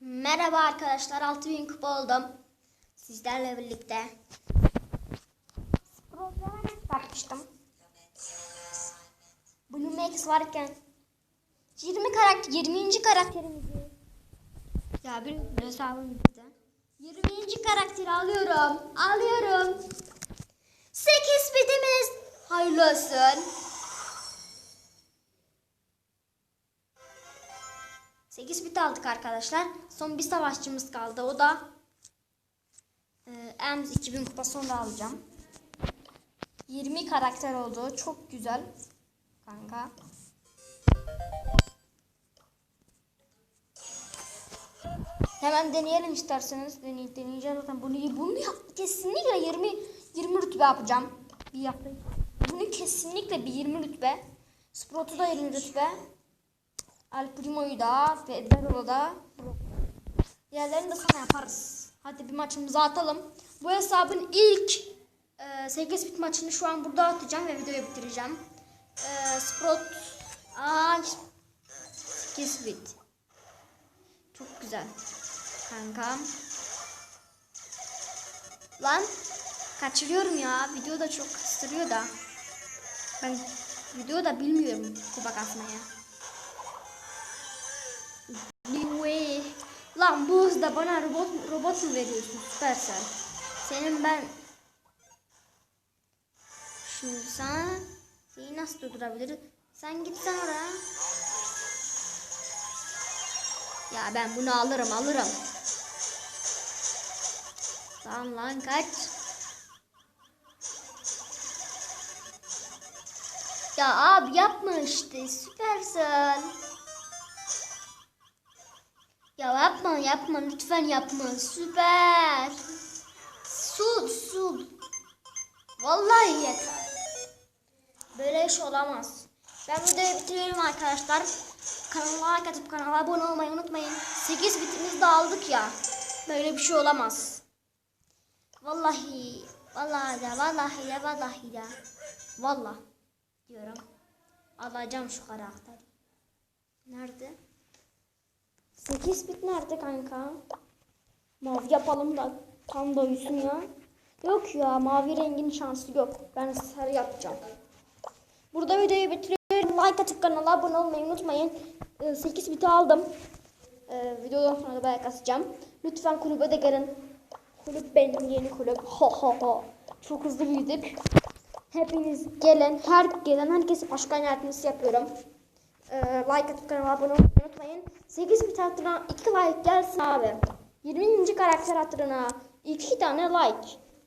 Merhaba arkadaşlar 6000 kupa oldum. Sizlerle birlikte. Programa bakmıştım. Blue Max varken 20 karakter 20. karakterimizi ya bir hesabım bitti. 20. karakteri alıyorum. Alıyorum. 8 bitimiz hayırlı olsun. 8 bit aldık arkadaşlar. Son bir savaşçımız kaldı. O da e, Ems 2000 kupa sonra alacağım. 20 karakter oldu. Çok güzel. Kanka. Hemen deneyelim isterseniz. Deney, deneyeceğim zaten. Bunu, bunu kesinlikle 20 20 rütbe yapacağım. Bir yapayım. Bunu kesinlikle bir 20 rütbe. Sprout'u da 20 rütbe. El Primo'yu da, Federer'ı da. Diğerlerini de sana yaparız. Hadi bir maçımızı atalım. Bu hesabın ilk e, 8 bit maçını şu an burada atacağım ve videoyu bitireceğim. E, Sprout Aa, 8 bit. Çok güzel. Kankam. Lan kaçırıyorum ya. Video da çok kıstırıyor da. Ben video da bilmiyorum kupa kasmaya. Anyway. Lan bu hızda bana robot, robot mu veriyorsun Supercell? Senin ben... Şimdi sana şeyi nasıl durdurabiliriz? Sen gitsen oraya. Ya ben bunu alırım alırım. Lan lan kaç. Ya abi yapma işte Supercell. Ya yapma yapma lütfen yapma. Süper. Sul sul. Vallahi yeter. Böyle iş olamaz. Ben videoyu bitiriyorum arkadaşlar. Kanala like atıp kanala abone olmayı unutmayın. 8 bitimiz de aldık ya. Böyle bir şey olamaz. Vallahi vallahi de vallahi de vallahi de. Vallahi diyorum. Alacağım şu karakteri. Nerede? 8 bit nerede kanka? Mavi yapalım da tam doysun ya. Yok ya mavi rengin şansı yok. Ben sarı yapacağım. Burada videoyu bitiriyorum. Like atıp kanala abone olmayı unutmayın. 8 biti aldım. Ee, videodan sonra da bayağı kasacağım. Lütfen kulübe de gelin. Kulüp benim yeni kulüp. Ha ha ha. Çok hızlı büyüdük. Hepiniz gelin. Her gelen herkese başkan yardımcısı yapıyorum. Ee, like atıp kanala abone olmayı unutmayın. 8 bit hatırına 2 like gelsin abi. 20. karakter hatırına 2 tane like.